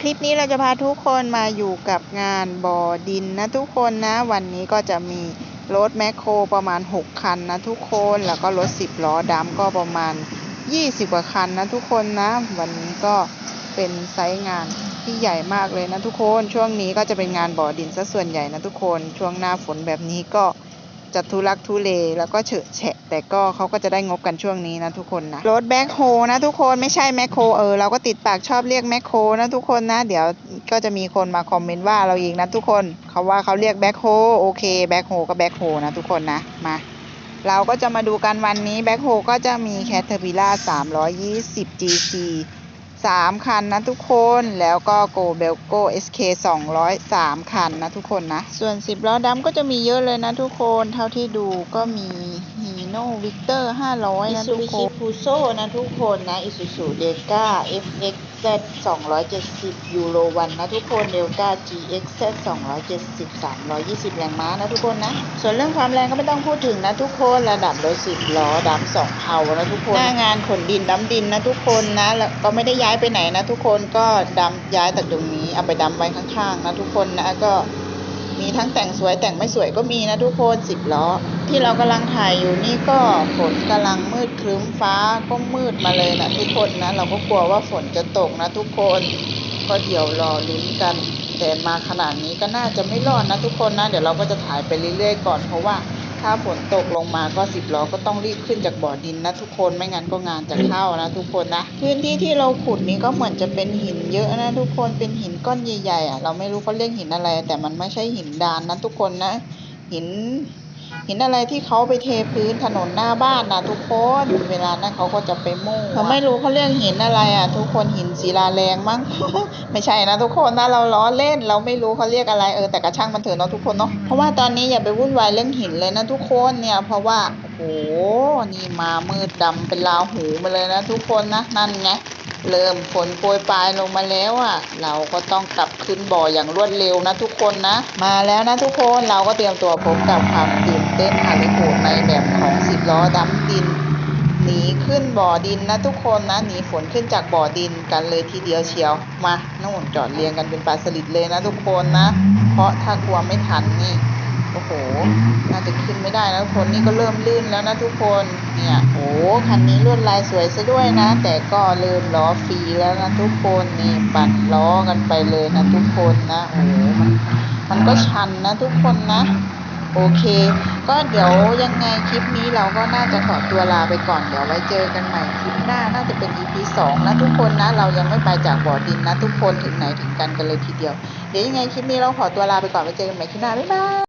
คลิปนี้เราจะพาทุกคนมาอยู่กับงานบ่อดินนะทุกคนนะ วันนี้ก็จะมีรถแมคโครประมาณ 6 คันนะทุกคนแล้วก็รถ 10 ล้อดำก็ประมาณ 20 กว่าคันนะทุกคนนะ วันนี้ก็เป็นไซต์งานที่ใหญ่มากเลยนะทุกคน ช่วงนี้ก็จะเป็นงานบ่อดินซะส่วนใหญ่นะทุกคน ช่วงหน้าฝนแบบนี้ก็ จะทุลักทุเลแล้วก็เฉอะแฉะ แต่ก็เขาก็จะได้งบกันช่วงนี้นะทุกคนนะรถแบ็คโฮนะทุกคนไม่ใช่แมคโครเออเราก็ติดปากชอบเรียกแมคโครนะทุกคนนะ เดี๋ยวก็จะมีคนมาคอมเมนต์ว่าเราเองนะทุกคนเขาว่าเขาเรียกแบ็คโฮโอเคแบ็คโฮก็แบ็คโฮนะทุกคนนะมาเราก็จะมาดูกันวันนี้แบ็คโฮก็จะมีแคทเทอร์พิล่า320 GC 3 คันนะทุกคนแล้วก็โกเบลโก SK 203 คันนะทุกคนนะ ส่วน 10ล้อดำก็จะมีเยอะเลยนะทุกคนเท่าที่ดูก็มีฮี โน่วิกเตอร์500นะทุกคน Mitsubishi Fuso นะทุกคนนะ Isuzu Delta FXZ 270 Euro 1นะทุกคน Delta GXZ 270 320 แรงม้านะทุกคนนะ ส่วนเรื่องความแรงก็ไม่ต้องพูดถึงนะทุกคนระดับรถ10ล้อดำสองเผานะทุกคน หน้างานขนดินดำดินนะทุกคนนะแล้วก็ไม่ได้ย้ายไปไหนนะทุกคนก็ดำย้ายจากตรงนี้เอาไปดำไว้ข้างๆนะทุกคนนะก็มีทั้งแต่งสวยแต่งไม่สวยก็มีนะทุกคนสิบล้อ ที่เรากำลังถ่ายอยู่นี่ก็ฝนกำลังมืดครึ้มฟ้าก็มืดมาเลยนะทุกคนนะเราก็กลัวว่าฝนจะตกนะทุกคนก็เดี๋ยวรอลุ้นกัน แต่มาขนาดนี้ก็น่าจะไม่รอดนะทุกคนนะ เดี๋ยวเราก็จะถ่ายไปเรื่อยๆก่อนเพราะว่าถ้าฝนตกลงมาก็สิบล้อก็ต้องรีบขึ้นจากบ่อดินนะทุกคนไม่งั้นก็งานจะเข้านะทุกคนนะ พื้นที่ที่เราขุดนี้ก็เหมือนจะเป็นหินเยอะนะทุกคนเป็นหินก้อนใหญ่ๆอะเราไม่รู้เขาเรียกหินอะไร แต่มันไม่ใช่หินดานนะทุกคนนะ หิน หินอะไรที่เขาไปเทพื้นถนนหน้าบ้านนะทุกคนเวลานั้นเขาก็จะไปมู่เขาไม่รู้เขาเรียกหินอะไรอะ ทุกคนหินศิลาแรงมั้ง ไม่ใช่นะทุกคนนะเราล้อเล่นเราไม่รู้เขาเรียกอะไรเออแต่กระช่างมันเถอะเนาะทุกคนเนาะเพราะว่าตอนนี้อย่าไปวุ่นวายเรื่องหินเลยนะทุกคนเนี่ยเพราะว่าโอ้โหนี่มามืดดำเป็นลาวหูมาเลยนะทุกคนนะนั่นไงเริ่มฝนโปรยปลายลงมาแล้วอะ เราก็ต้องกลับขึ้นบ่ออย่างรวดเร็วนะทุกคนนะ มาแล้วนะทุกคนเราก็เตรียมตัวพบกับความตื่น เต้นฮาริโหดในแบบของสิบล้อดำดิน หนีขึ้นบ่อดินนะทุกคนนะหนีฝนขึ้นจากบ่อดินกันเลยทีเดียวเชียวมานู่นจอดเรียงกันเป็นปลาสลิดเลยนะทุกคนนะ เพราะถ้ากลัวไม่ทันนี่โอ้โหน่าจะขึ้นไม่ได้นะทุกคนนี่ก็เริ่มลื่นแล้วนะทุกคนเนี่ยโอ้คันนี้ลวดลายสวยซะด้วยนะ แต่ก็เริ่มล้อฟรีแล้วนะทุกคนนี่ปั่นล้อกันไปเลยนะทุกคนนะโอ้มันมันก็ชันนะทุกคนนะ โอเค ก็เดี๋ยวยังไงคลิปนี้เราก็น่าจะขอตัวลาไปก่อน เดี๋ยวไว้เจอกันใหม่คลิปหน้าน่าจะเป็น EP สองนะทุกคนนะ เรายังไม่ไปจากบ่อดินนะ ทุกคนถึงไหนถึงกันกันเลยทีเดียว เดี๋ยวยังไงคลิปนี้เราขอตัวลาไปก่อนไว้เจอกันใหม่คลิปหน้า บ๊ายบาย